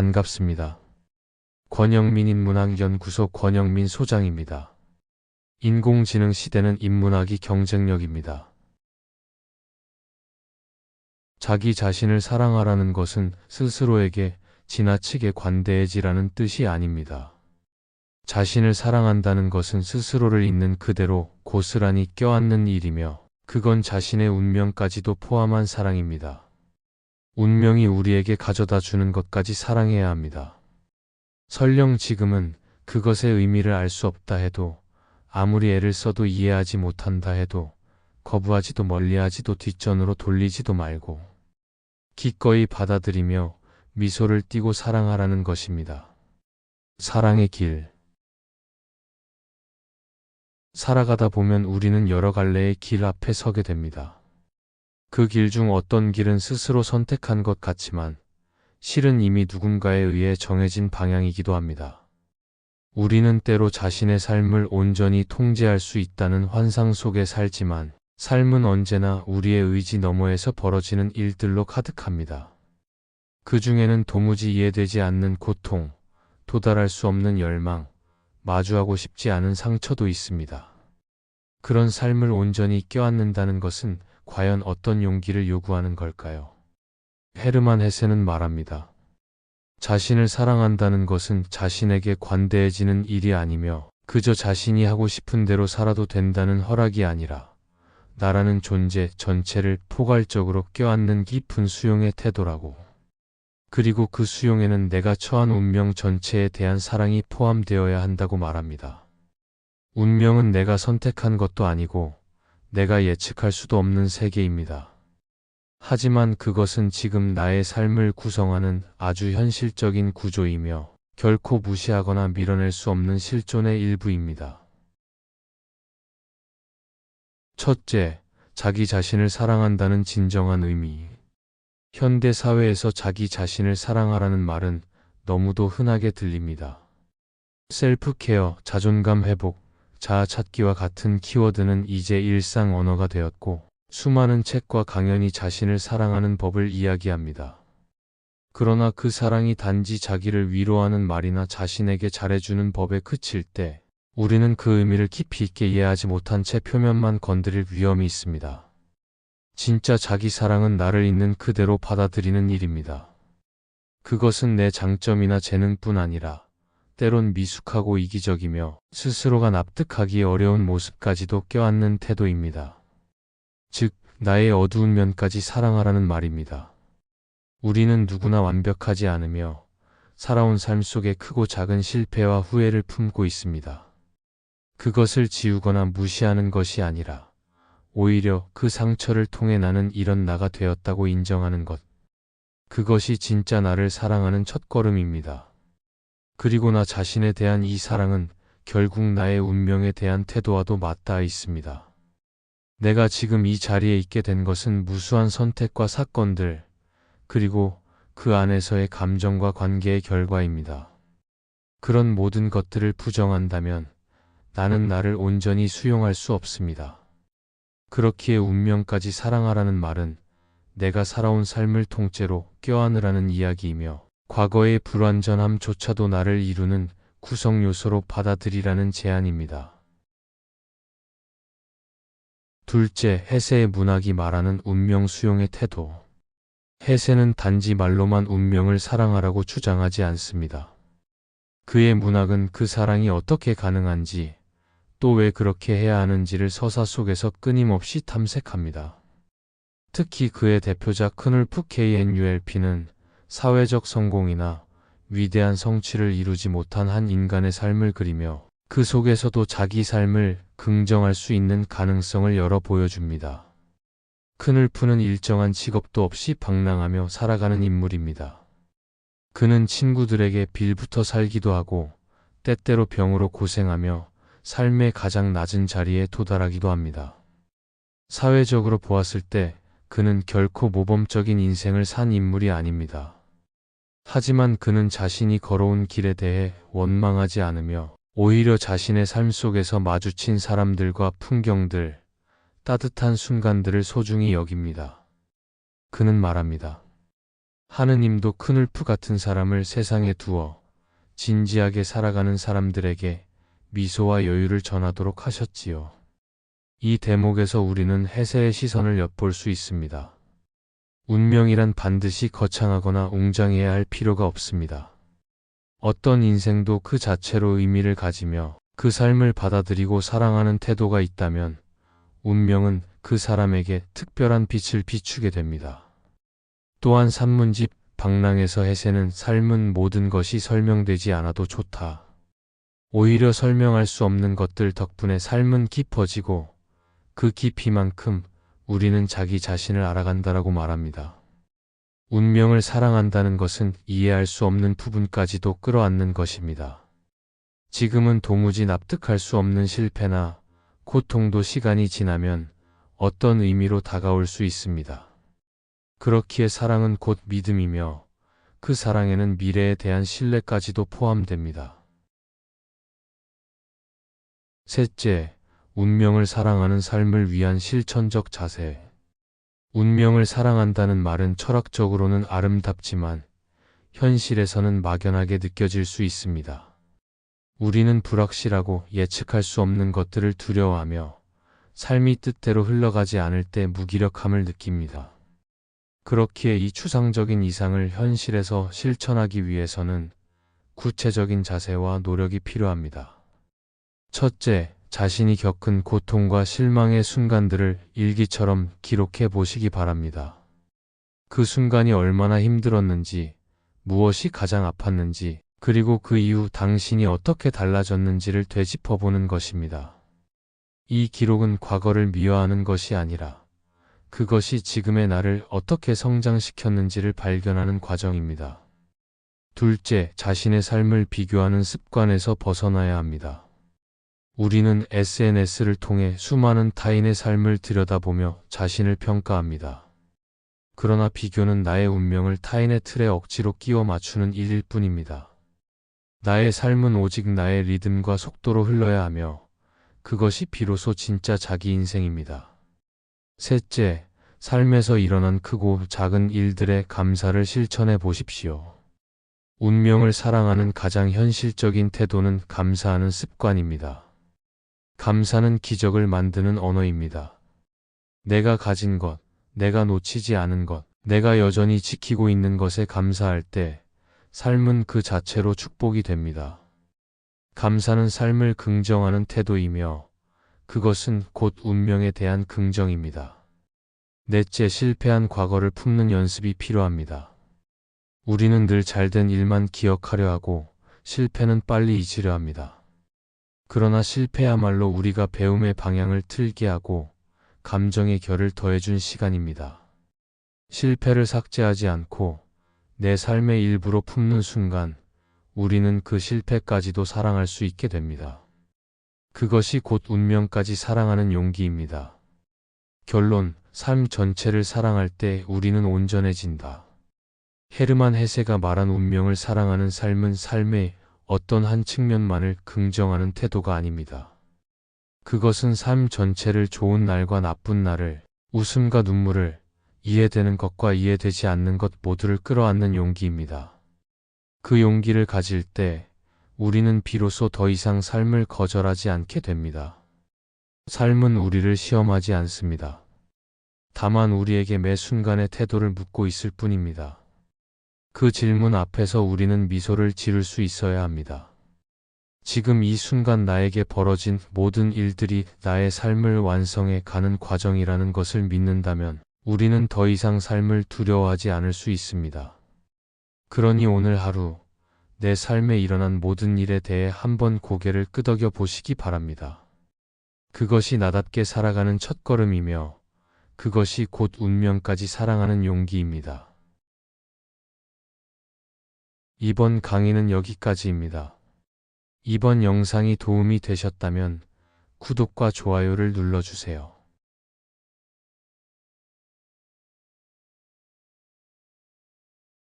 반갑습니다. 권영민 인문학연구소 권영민 소장입니다. 인공지능 시대는 인문학이 경쟁력입니다. 자기 자신을 사랑하라는 것은 스스로에게 지나치게 관대해지라는 뜻이 아닙니다. 자신을 사랑한다는 것은 스스로를 있는 그대로 고스란히 껴안는 일이며 그건 자신의 운명까지도 포함한 사랑입니다. 운명이 우리에게 가져다 주는 것까지 사랑해야 합니다. 설령 지금은 그것의 의미를 알 수 없다 해도 아무리 애를 써도 이해하지 못한다 해도 거부하지도 멀리하지도 뒷전으로 돌리지도 말고 기꺼이 받아들이며 미소를 띠고 사랑하라는 것입니다. 사랑의 길. 살아가다 보면 우리는 여러 갈래의 길 앞에 서게 됩니다. 그 길 중 어떤 길은 스스로 선택한 것 같지만 실은 이미 누군가에 의해 정해진 방향이기도 합니다. 우리는 때로 자신의 삶을 온전히 통제할 수 있다는 환상 속에 살지만 삶은 언제나 우리의 의지 너머에서 벌어지는 일들로 가득합니다. 그 중에는 도무지 이해되지 않는 고통, 도달할 수 없는 열망, 마주하고 싶지 않은 상처도 있습니다. 그런 삶을 온전히 껴안는다는 것은 과연 어떤 용기를 요구하는 걸까요? 헤르만 헤세는 말합니다. 자신을 사랑한다는 것은 자신에게 관대해지는 일이 아니며 그저 자신이 하고 싶은 대로 살아도 된다는 허락이 아니라 나라는 존재 전체를 포괄적으로 껴안는 깊은 수용의 태도라고. 그리고 그 수용에는 내가 처한 운명 전체에 대한 사랑이 포함되어야 한다고 말합니다. 운명은 내가 선택한 것도 아니고 내가 예측할 수도 없는 세계입니다. 하지만 그것은 지금 나의 삶을 구성하는 아주 현실적인 구조이며 결코 무시하거나 밀어낼 수 없는 실존의 일부입니다. 첫째, 자기 자신을 사랑한다는 진정한 의미. 현대 사회에서 자기 자신을 사랑하라는 말은 너무도 흔하게 들립니다. 셀프 케어, 자존감 회복, 자아 찾기와 같은 키워드는 이제 일상 언어가 되었고, 수많은 책과 강연이 자신을 사랑하는 법을 이야기합니다. 그러나 그 사랑이 단지 자기를 위로하는 말이나 자신에게 잘해주는 법에 그칠 때, 우리는 그 의미를 깊이 있게 이해하지 못한 채 표면만 건드릴 위험이 있습니다. 진짜 자기 사랑은 나를 있는 그대로 받아들이는 일입니다. 그것은 내 장점이나 재능뿐 아니라 때론 미숙하고 이기적이며 스스로가 납득하기 어려운 모습까지도 껴안는 태도입니다. 즉, 나의 어두운 면까지 사랑하라는 말입니다. 우리는 누구나 완벽하지 않으며 살아온 삶 속에 크고 작은 실패와 후회를 품고 있습니다. 그것을 지우거나 무시하는 것이 아니라 오히려 그 상처를 통해 나는 이런 나가 되었다고 인정하는 것. 그것이 진짜 나를 사랑하는 첫걸음입니다. 그리고 나 자신에 대한 이 사랑은 결국 나의 운명에 대한 태도와도 맞닿아 있습니다. 내가 지금 이 자리에 있게 된 것은 무수한 선택과 사건들, 그리고 그 안에서의 감정과 관계의 결과입니다. 그런 모든 것들을 부정한다면 나는 나를 온전히 수용할 수 없습니다. 그렇기에 운명까지 사랑하라는 말은 내가 살아온 삶을 통째로 껴안으라는 이야기이며 과거의 불완전함조차도 나를 이루는 구성 요소로 받아들이라는 제안입니다. 둘째, 해세의 문학이 말하는 운명 수용의 태도. 해세는 단지 말로만 운명을 사랑하라고 주장하지 않습니다. 그의 문학은 그 사랑이 어떻게 가능한지, 또 왜 그렇게 해야 하는지를 서사 속에서 끊임없이 탐색합니다. 특히 그의 대표작 크눌프 KNULP는 사회적 성공이나 위대한 성취를 이루지 못한 한 인간의 삶을 그리며 그 속에서도 자기 삶을 긍정할 수 있는 가능성을 열어 보여줍니다. 크눌프는 일정한 직업도 없이 방랑하며 살아가는 인물입니다. 그는 친구들에게 빌부터 살기도 하고 때때로 병으로 고생하며 삶의 가장 낮은 자리에 도달하기도 합니다. 사회적으로 보았을 때 그는 결코 모범적인 인생을 산 인물이 아닙니다. 하지만 그는 자신이 걸어온 길에 대해 원망하지 않으며 오히려 자신의 삶 속에서 마주친 사람들과 풍경들, 따뜻한 순간들을 소중히 여깁니다. 그는 말합니다. 하느님도 큰 울프 같은 사람을 세상에 두어 진지하게 살아가는 사람들에게 미소와 여유를 전하도록 하셨지요. 이 대목에서 우리는 해세의 시선을 엿볼 수 있습니다. 운명이란 반드시 거창하거나 웅장해야 할 필요가 없습니다. 어떤 인생도 그 자체로 의미를 가지며 그 삶을 받아들이고 사랑하는 태도가 있다면 운명은 그 사람에게 특별한 빛을 비추게 됩니다. 또한 산문집 방랑에서 해세는 삶은 모든 것이 설명되지 않아도 좋다. 오히려 설명할 수 없는 것들 덕분에 삶은 깊어지고 그 깊이만큼 우리는 자기 자신을 알아간다라고 말합니다. 운명을 사랑한다는 것은 이해할 수 없는 부분까지도 끌어안는 것입니다. 지금은 도무지 납득할 수 없는 실패나 고통도 시간이 지나면 어떤 의미로 다가올 수 있습니다. 그렇기에 사랑은 곧 믿음이며 그 사랑에는 미래에 대한 신뢰까지도 포함됩니다. 셋째, 운명을 사랑하는 삶을 위한 실천적 자세. 운명을 사랑한다는 말은 철학적으로는 아름답지만 현실에서는 막연하게 느껴질 수 있습니다. 우리는 불확실하고 예측할 수 없는 것들을 두려워하며 삶이 뜻대로 흘러가지 않을 때 무기력함을 느낍니다. 그렇기에 이 추상적인 이상을 현실에서 실천하기 위해서는 구체적인 자세와 노력이 필요합니다. 첫째, 자신이 겪은 고통과 실망의 순간들을 일기처럼 기록해 보시기 바랍니다. 그 순간이 얼마나 힘들었는지, 무엇이 가장 아팠는지, 그리고 그 이후 당신이 어떻게 달라졌는지를 되짚어 보는 것입니다. 이 기록은 과거를 미화하는 것이 아니라 그것이 지금의 나를 어떻게 성장시켰는지를 발견하는 과정입니다. 둘째, 자신의 삶을 비교하는 습관에서 벗어나야 합니다. 우리는 SNS를 통해 수많은 타인의 삶을 들여다보며 자신을 평가합니다. 그러나 비교는 나의 운명을 타인의 틀에 억지로 끼워 맞추는 일일 뿐입니다. 나의 삶은 오직 나의 리듬과 속도로 흘러야 하며 그것이 비로소 진짜 자기 인생입니다. 셋째, 삶에서 일어난 크고 작은 일들의 감사를 실천해 보십시오. 운명을 사랑하는 가장 현실적인 태도는 감사하는 습관입니다. 감사는 기적을 만드는 언어입니다. 내가 가진 것, 내가 놓치지 않은 것, 내가 여전히 지키고 있는 것에 감사할 때 삶은 그 자체로 축복이 됩니다. 감사는 삶을 긍정하는 태도이며 그것은 곧 운명에 대한 긍정입니다. 넷째 실패한 과거를 품는 연습이 필요합니다. 우리는 늘 잘된 일만 기억하려 하고 실패는 빨리 잊으려 합니다. 그러나 실패야말로 우리가 배움의 방향을 틀게 하고 감정의 결을 더해준 시간입니다. 실패를 삭제하지 않고 내 삶의 일부로 품는 순간 우리는 그 실패까지도 사랑할 수 있게 됩니다. 그것이 곧 운명까지 사랑하는 용기입니다. 결론, 삶 전체를 사랑할 때 우리는 온전해진다. 헤르만 헤세가 말한 운명을 사랑하는 삶은 삶의 어떤 한 측면만을 긍정하는 태도가 아닙니다. 그것은 삶 전체를 좋은 날과 나쁜 날을, 웃음과 눈물을, 이해되는 것과 이해되지 않는 것 모두를 끌어안는 용기입니다. 그 용기를 가질 때 우리는 비로소 더 이상 삶을 거절하지 않게 됩니다. 삶은 우리를 시험하지 않습니다. 다만 우리에게 매 순간의 태도를 묻고 있을 뿐입니다. 그 질문 앞에서 우리는 미소를 지를 수 있어야 합니다. 지금 이 순간 나에게 벌어진 모든 일들이 나의 삶을 완성해 가는 과정이라는 것을 믿는다면 우리는 더 이상 삶을 두려워하지 않을 수 있습니다. 그러니 오늘 하루 내 삶에 일어난 모든 일에 대해 한번 고개를 끄덕여 보시기 바랍니다. 그것이 나답게 살아가는 첫걸음이며 그것이 곧 운명까지 사랑하는 용기입니다. 이번 강의는 여기까지입니다. 이번 영상이 도움이 되셨다면 구독과 좋아요를 눌러주세요.